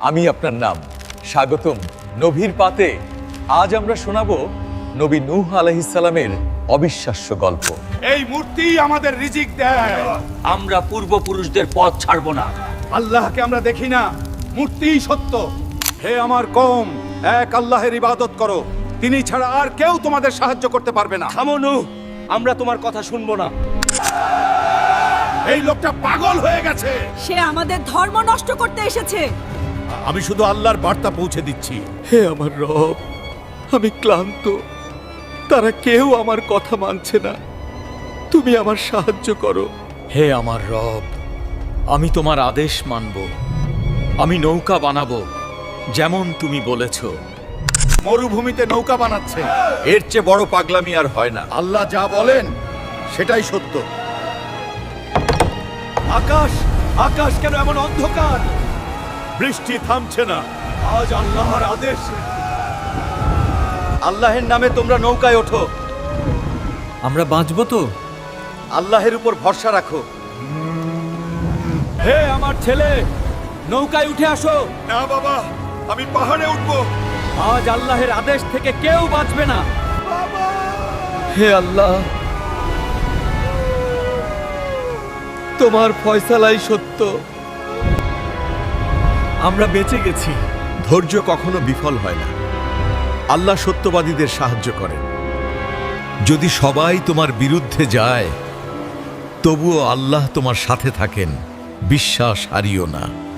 আমি আপনার নাম। স্বাগতম। নভীর পাতে আজ আমরা শোনাবো নবী নূহ আলাইহিসসালামের অবিশ্বাস্য গল্প। এই মূর্তি আমাদের রিজিক দেয়। আমরা পূর্বপুরুষদের পথ ছাড়ব না। আল্লাহকে আমরা দেখি না। মূর্তিই সত্য। হে আমার কম এক আল্লাহের ইবাদত করো। তিনি ছাড়া আর কেউ তোমাদের সাহায্য করতে পারবে না। থামনু আমরা তোমার কথা শুনব না। এই লোকটা পাগল হয়ে গেছে। সে আমাদের ধর্ম নষ্ট করতে এসেছে। আমি শুধু আল্লাহর বার্তা পৌঁছে দিচ্ছি। হে আমার রব আমি ক্লান্ত। তারা কেউ আমার কথা মানছে না। তুমি আমার সাহায্য করো। হে আমার রব আমি তোমার আদেশ মানব। আমি নৌকা বানাবো যেমন তুমি বলেছ। মরুভূমিতে নৌকা বানাচ্ছে। এর চেয়ে বড় পাগলামি আর হয় না। আল্লাহ যা বলেন সেটাই সত্য। আকাশ আকাশ কেন এমন অন্ধকার? বৃষ্টি থামছে না। আজ আল্লাহর আদেশ। আল্লাহের নামে তোমরা নৌকায় ওঠো। আমরা বাঁচবো তো? আল্লাহের উপর ভরসা রাখো। হে আমার ছেলে নৌকায় উঠে আসো। না বাবা আমি পাহাড়ে উঠবো। আজ আল্লাহের আদেশ থেকে কেউ বাঁচবে না। হে আল্লাহ তোমার ফয়সালাই সত্য। আমরা বেঁচে গেছি। ধৈর্য কখনো বিফল হয় না। আল্লাহ সত্যবাদীদের সাহায্য করেন। যদি সবাই তোমার বিরুদ্ধে যায়, তবুও আল্লাহ তোমার সাথে থাকেন, বিশ্বাস হারিও না।